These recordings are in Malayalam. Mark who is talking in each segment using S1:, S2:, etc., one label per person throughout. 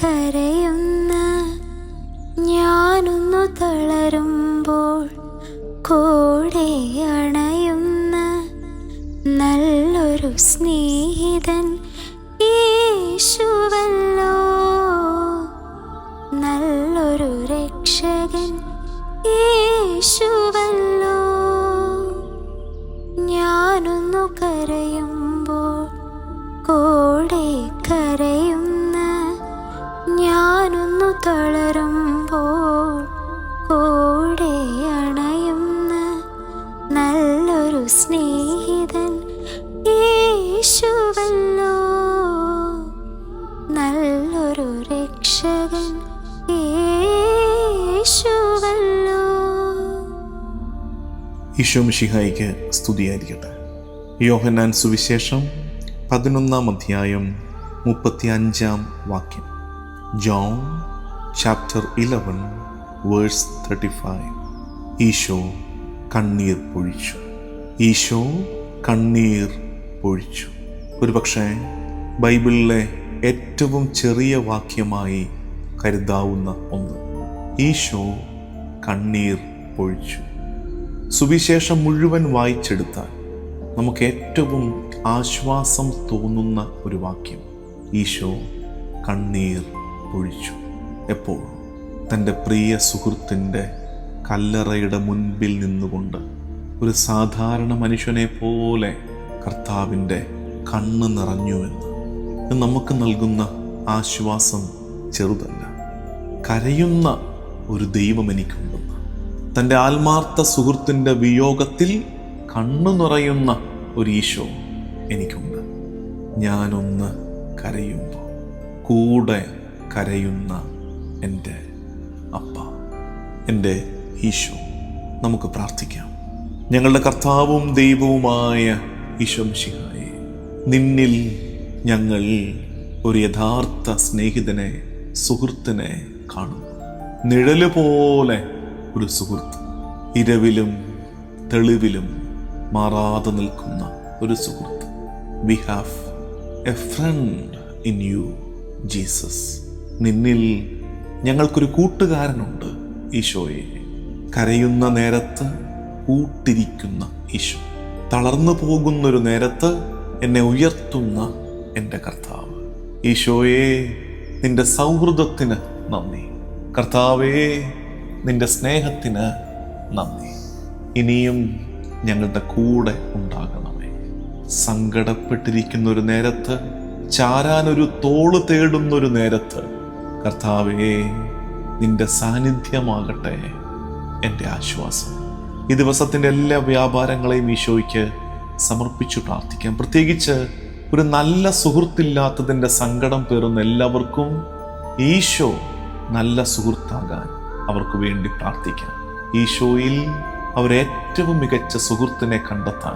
S1: കരയുന്ന ഞാനൊന്നു തളരുമ്പോൾ കൂടെ തളരുമ്പോൾ കൂടെ നല്ലൊരു സ്നേഹിതൻ യേശുവല്ലോ. നല്ലൊരു രക്ഷകൻ യേശുവല്ലോ.
S2: ഈശോ മിഷിഹായിക്ക് സ്തുതിയായിരിക്കട്ടെ. യോഹന്നാൻ സുവിശേഷം പതിനൊന്നാം അധ്യായം മുപ്പത്തി അഞ്ചാം വാക്യം. John chapter eleven verse thirty five Isho കണ്ണീർ പൊഴിച്ചു. ഈശോ കണ്ണീർ പൊഴിച്ചു. ഒരുപക്ഷെ ബൈബിളിലെ ഏറ്റവും ചെറിയ വാക്യമായി കരുതാവുന്ന ഒന്ന്. ഈശോ കണ്ണീർ പൊഴിച്ചു. സുവിശേഷം മുഴുവൻ വായിച്ചെടുത്താൽ നമുക്ക് ഏറ്റവും ആശ്വാസം തോന്നുന്ന ഒരു വാക്യം. ഈശോ കണ്ണീർ പൊഴിച്ചു. എപ്പോൾ തന്റെ പ്രിയ സുഹൃത്തിന്റെ കല്ലറയുടെ മുൻപിൽ നിന്നുകൊണ്ട് ഒരു സാധാരണ മനുഷ്യനെ പോലെ കർത്താവിന്റെ കണ്ണ് നിറഞ്ഞുവെന്ന് നമുക്ക് നൽകുന്ന ആശ്വാസം ചെറുതല്ല. കരയുന്ന ഒരു ദൈവം എനിക്കുണ്ടെന്ന് തന്റെ ആത്മാർത്ഥ സുഹൃത്തിന്റെ വിയോഗത്തിൽ കണ്ണു നിറയുന്ന ഒരു ഈശോ എനിക്കുണ്ട്. ഞാനൊന്ന് കരയുമ്പോൾ കൂടെ കരയുന്ന എന്റെ അപ്പ എന്റെ ഈശോ നമുക്ക് പ്രാർത്ഥിക്കാം. ഞങ്ങളുടെ കർത്താവും ദൈവവുമായ ഈശോ മിശിഹായെ നിന്നിൽ ഞങ്ങൾ ഒരു യഥാർത്ഥ സ്നേഹിതനെ സുഹൃത്തിനെ കാണുന്നു. നിഴൽ പോലെ ഒരു സുഹൃത്ത് ഇരവിലും തെളിവിലും മാറാതെ നിൽക്കുന്ന ഒരു സുഹൃത്ത്. We have a friend in you Jesus നിന്നിൽ ഞങ്ങൾക്കൊരു കൂട്ടുകാരനുണ്ട് ഈശോയെ. കരയുന്ന നേരത്ത് കൂട്ടിരിക്കുന്ന ഈശോ. തളർന്നു പോകുന്നൊരു നേരത്ത് എന്നെ ഉയർത്തുന്ന എന്റെ കർത്താവ്. ഈശോയെ നിന്റെ സൗഹൃദത്തിന് നന്ദി. കർത്താവേ നിന്റെ സ്നേഹത്തിന് നന്ദി. ഇനിയും ഞങ്ങളുടെ കൂടെ ഉണ്ടാകണമേ. സങ്കടപ്പെട്ടിരിക്കുന്ന ഒരു നേരത്ത് ചാരാനൊരു തോൾ തേടുന്നൊരു നേരത്ത് കർത്താവേ നിന്റെ സാന്നിധ്യമാകട്ടെ എന്റെ ആശ്വാസം. ഈ ദിവസത്തിന്റെ എല്ലാ വ്യാപാരങ്ങളെയും ഈശോയ്ക്ക് സമർപ്പിച്ചു പ്രാർത്ഥിക്കാം. പ്രത്യേകിച്ച് ഒരു നല്ല സുഹൃത്തില്ലാത്തതിന്റെ സങ്കടം പേറുന്ന എല്ലാവർക്കും ഈശോ നല്ല സുഹൃത്താകാൻ അവർക്ക് വേണ്ടി പ്രാർത്ഥിക്കാം. ഈശോയിൽ അവരേറ്റവും മികച്ച സുഹൃത്തിനെ കണ്ടെത്താൻ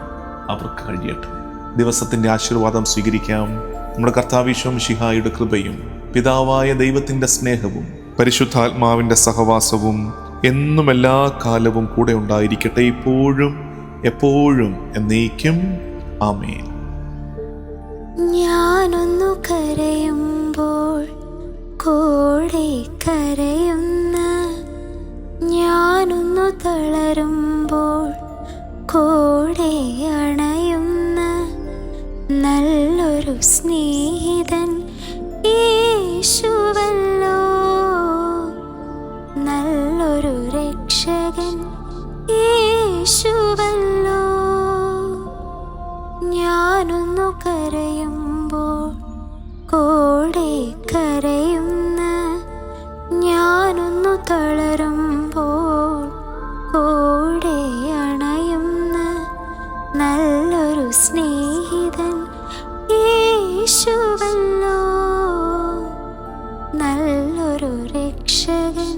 S2: അവർക്ക് കഴിയട്ടെ. ദിവസത്തിന്റെ ആശീർവാദം സ്വീകരിക്കാം. നമ്മുടെ കർത്താവീശോ മിഷിഹായുടെ കൃപയും പിതാവായ ദൈവത്തിന്റെ സ്നേഹവും പരിശുദ്ധാത്മാവിന്റെ സഹവാസവും എന്നും എല്ലാ കാലവും കൂടെ ഉണ്ടായിരിക്കട്ടെ ഇപ്പോഴും എപ്പോഴും എന്നേക്കും. ആമേൻ.
S1: ഞാനൊന്നു കരയുമ്പോൾ കൂടെ കരയുന്ന ഞാനൊന്നു തളരുമ്പോൾ കൂടെ അണയുന്ന നല്ലൊരു സ്നേഹിതൻ നല്ലൊരു രക്ഷകൻ യേശുവല്ലോ. ഞാനൊന്നു കരയുമ്പോൾ കൂടെ കരയുന്ന ഞാനൊന്നു തളരുമ്പോൾ കൂടെ അണയുന്ന നല്ലൊരു സ്നേഹിതൻ യേശുവല്ലോ. നല്ലൊരു രക്ഷകൻ